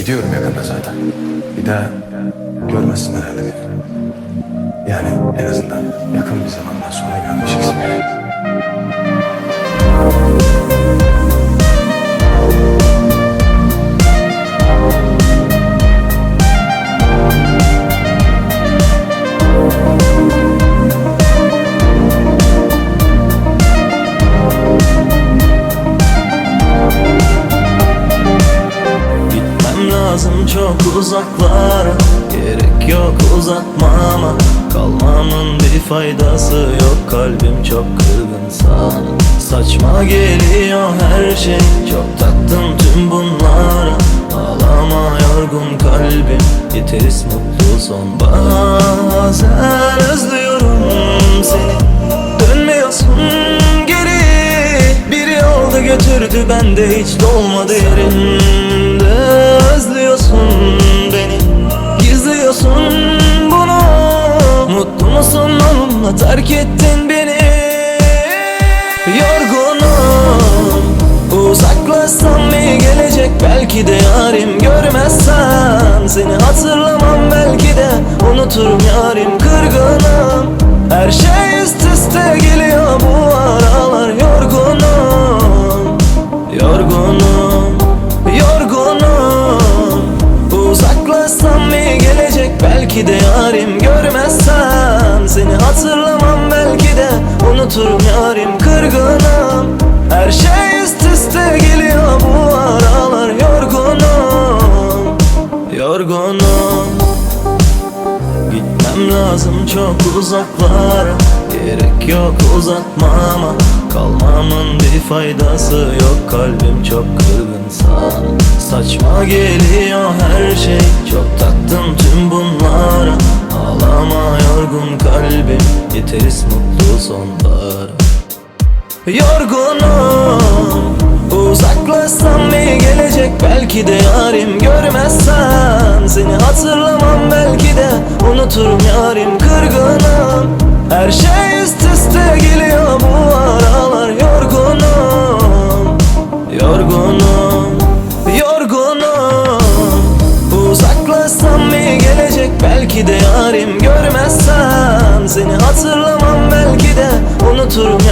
Gidiyorum yakında zaten. Bir daha görmezsin herhalde beni. Yani en azından yakın bir zamandan sonra görmeyeceksin çok uzaklara Gerek yok uzatmama. Kalmamın bir faydası yok. Kalbim çok kırgın sana Saçma geliyor her şey. Çok taktım tüm bunlara Ağlama yorgun kalbim. Yeteriz mutlu son Bazen özlüyorum seni. Dönmüyorsun götürdü bende hiç dolmadı yerinde onunla terk ettin beni. Yorgunum. Uzaklaşsam iyi gelecek? Belki de yarim Görmezsen. Seni hatırlamam belki de Unuturum yarim kırgınım. Her şey üst üste geliyor bu aralar. Yorgunum. Yorgunum. Yorgunum. Uzaklaşsam iyi gelecek? Belki de yarim Görmezsen hatırlamam belki de Unuturum yarim kırgınım. Her şey üst üste geliyor bu aralar Yorgunum. Yorgunum. Gitmem lazım çok uzaklara. Gerek yok uzatmama. Kalmamın bir faydası yok. Kalbim çok kırgın sana. Saçma geliyor her sonlara Yorgunum Uzaklaşsam iyi gelecek? Belki de yarim Görmezsen seni hatırlamam belki de Unuturum yarim kırgınım. Her şey üst üste geliyor bu aralar. Yorgunum Yorgunum Yorgunum. Uzaklaşsam iyi gelecek? Belki de yarim Görmezsen seni hatırlamam belki de Unuturum yarim